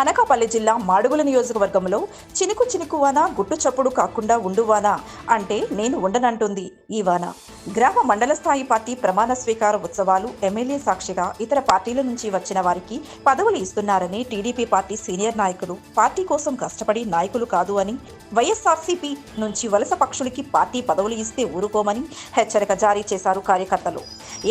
అనకాపల్లి జిల్లా మాడుగుల నియోజకవర్గంలో చినుకు చినుకు వాన గుట్టు చప్పుడు కాకుండా ఉండు వాన అంటే నేను ఉండనంటుంది ఈ వాన. గ్రామ మండల స్థాయి పార్టీ ప్రమాణ స్వీకార ఉత్సవాలు ఎమ్మెల్యే సాక్షిగా ఇతర పార్టీల నుంచి వచ్చిన వారికి పదవులు ఇస్తున్నారని టీడీపీ పార్టీ సీనియర్ నాయకులు పార్టీ కోసం కష్టపడి నాయకులు కాదు అని వైఎస్ఆర్సీపీ నుంచి వలస పక్షులకి పార్టీ పదవులు ఇస్తే ఊరుకోమని హెచ్చరిక జారీ చేశారు కార్యకర్తలు.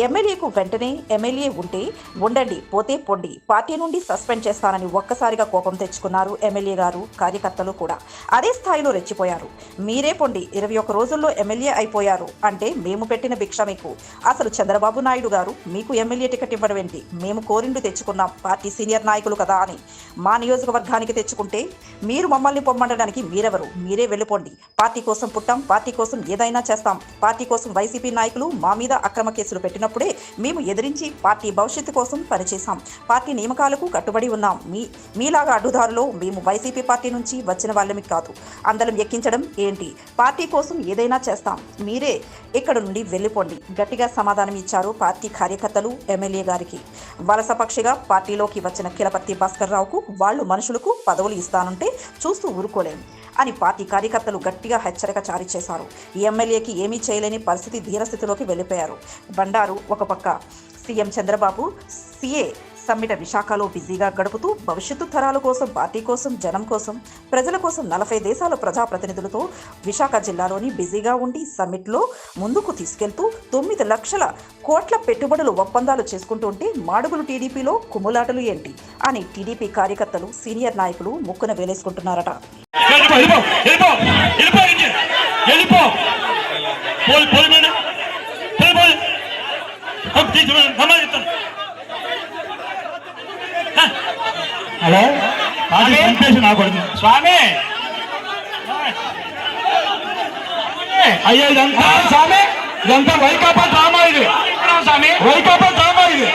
ఎమ్మెల్యేకు వెంటనే ఎమ్మెల్యే ఉంటే ఉండండి పోతే పొండి పార్టీ నుండి సస్పెండ్ చేస్తానని ఒక్కసారిగా కోపం తెచ్చుకున్నారు ఎమ్మెల్యే గారు కార్యకర్తలు కూడా. అదే స్థాయిలో రెచ్చిపోయారు. మీరే పొండి ఇరవై ఒక్క రోజుల్లో ఎమ్మెల్యే అయిపోయారు అంటే మేము పెట్టిన భిక్ష మీకు. అసలు చంద్రబాబు నాయుడు గారు మీకు ఎమ్మెల్యే టికెట్ ఇవ్వడం ఏంటి? మేము కోరిండు తెచ్చుకున్నాం. పార్టీ సీనియర్ నాయకులు కదా అని. మా నియోజకవర్గానికి తెచ్చుకుంటే మీరు మమ్మల్ని పొమ్మండడానికి మీరెవరు? మీరే వెళ్ళిపోండి. పార్టీ కోసం పుట్టాం. పార్టీ కోసం ఏదైనా చేస్తాం. పార్టీ కోసం వైసీపీ నాయకులు మా మీద అక్రమ కేసులు పెట్టినప్పుడే మేము ఎదిరించి పార్టీ భవిష్యత్తు కోసం పనిచేశాం. పార్టీ నియమకాలకు కట్టుబడి ఉన్నాం. మీ మీలాగా అడ్డుదారులో మేము వైసీపీ పార్టీ నుంచి వచ్చిన వాళ్ళమి కాదు. అందరం ఎక్కించడం ఏంటి? పార్టీ కోసం ఏదైనా చేస్తాం. మీరే ఇక్కడ నుండి వెళ్ళిపోండి. గట్టిగా సమాధానం ఇచ్చారు పార్టీ కార్యకర్తలు ఎమ్మెల్యే గారికి. వలసపక్షిగా పార్టీలోకి వచ్చిన కిలపర్తి భాస్కర్ రావుకు వాళ్ళు మనుషులకు పదవులు ఇస్తానంటే చూస్తూ ఊరుకోలేము అని పార్టీ కార్యకర్తలు గట్టిగా హెచ్చరిక జారీ చేశారు. ఈ ఎమ్మెల్యేకి ఏమీ చేయలేని పరిస్థితి ధీరస్థితిలోకి వెళ్ళిపోయారు. బండారు ఒక పక్క. సీఎం చంద్రబాబు సీఏ సమ్మిట విశాఖలో బిజీగా గడుపుతూ భవిష్యత్తు తరాల కోసం పార్టీ కోసం జనం కోసం ప్రజల కోసం నలభై దేశాల ప్రజాప్రతినిధులతో విశాఖ జిల్లాలోని బిజీగా ఉండి సమ్మిట్లో ముందుకు తీసుకెళ్తూ తొమ్మిది లక్షల కోట్ల పెట్టుబడులు ఒప్పందాలు చేసుకుంటుంటే మాడుగులు టీడీపీలో కుమ్ములాటలు ఏంటి? అని టీడీపీ కార్యకర్తలు సీనియర్ నాయకులు ముక్కున వేలేసుకుంటున్నారట. పోల్ పోల్ మేడం పోలి పోలి. హలో స్వామి! అయ్యా ఇదంతా స్వామి! ఇదంతా వైకాపా డ్రామా ఇది. స్వామి? వైకాపా డ్రామా ఇది.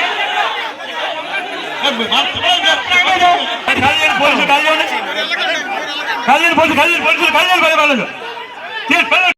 పోలీసులు పోలీసులు చేయండి పోలీసులు